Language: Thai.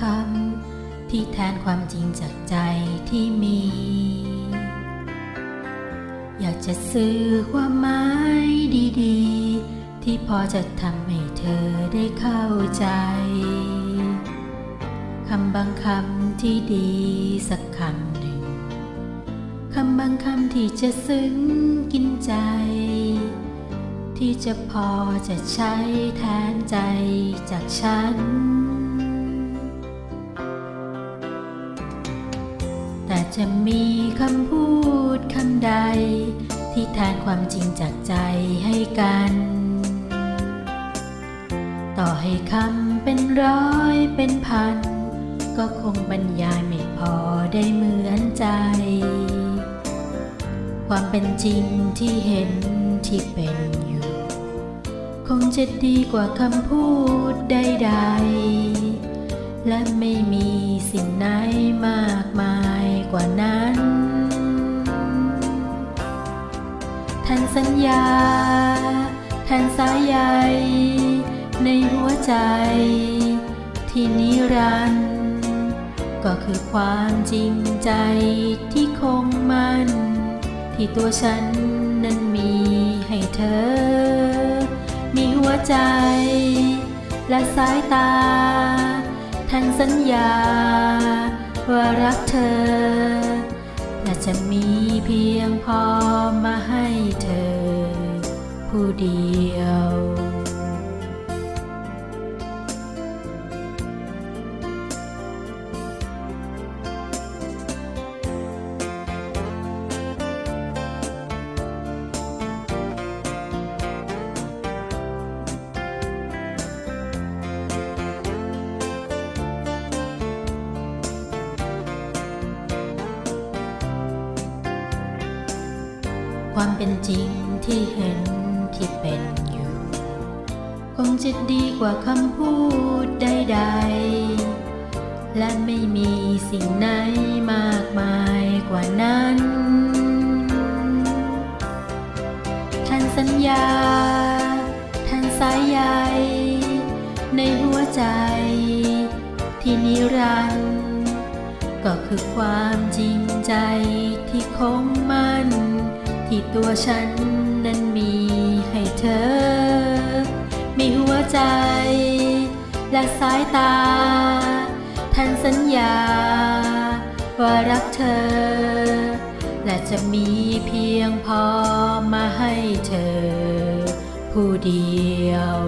คำที่แทนความจริงจากใจที่มี อยากจะซื้อความหมายดีๆ ที่พอจะทำให้เธอได้เข้าใจคำบางคำที่ดีสักคำหนึ่งคำบางคำที่จะซึ้งกินใจ ที่จะพอจะใช้แทนใจจากฉัน จะมีคำพูดคำใด ที่แทนความจริงจากใจให้กัน ต่อให้คำเป็นร้อยเป็นพัน ก็คงบรรยายไม่พอได้เหมือนใจ ความเป็นจริงที่เห็นที่เป็นอยู่ คงจะดีกว่าคำพูดใดๆและไม่มีสิ่งไหน สัญญา แทนสายใยในหัวใจ ที่นิรันดร์ก็คือความจริงใจที่คงมันที่ตัวฉันนั้นมีให้เธอ มีหัวใจ และสายตาแทนสัญญา ว่ารักเธอ น่าจะมีเพียงพอมาให้เธอ ผู้เดียว ความเป็นจริงที่เห็นที่เป็นอยู่ คงจะดีกว่าคำพูดใดๆ และไม่มีสิ่งไหนมากมายกว่านั้น ท่านสัญญา ท่านสายใยในหัวใจที่นิรันดร์ก็คือความจริงใจที่คงมัน ที่ตัวฉันนั้นมีให้เธอ มีหัวใจ และสายตา ท่านสัญญา ว่ารักเธอ และจะมีเพียงพอมาให้เธอ ผู้เดียว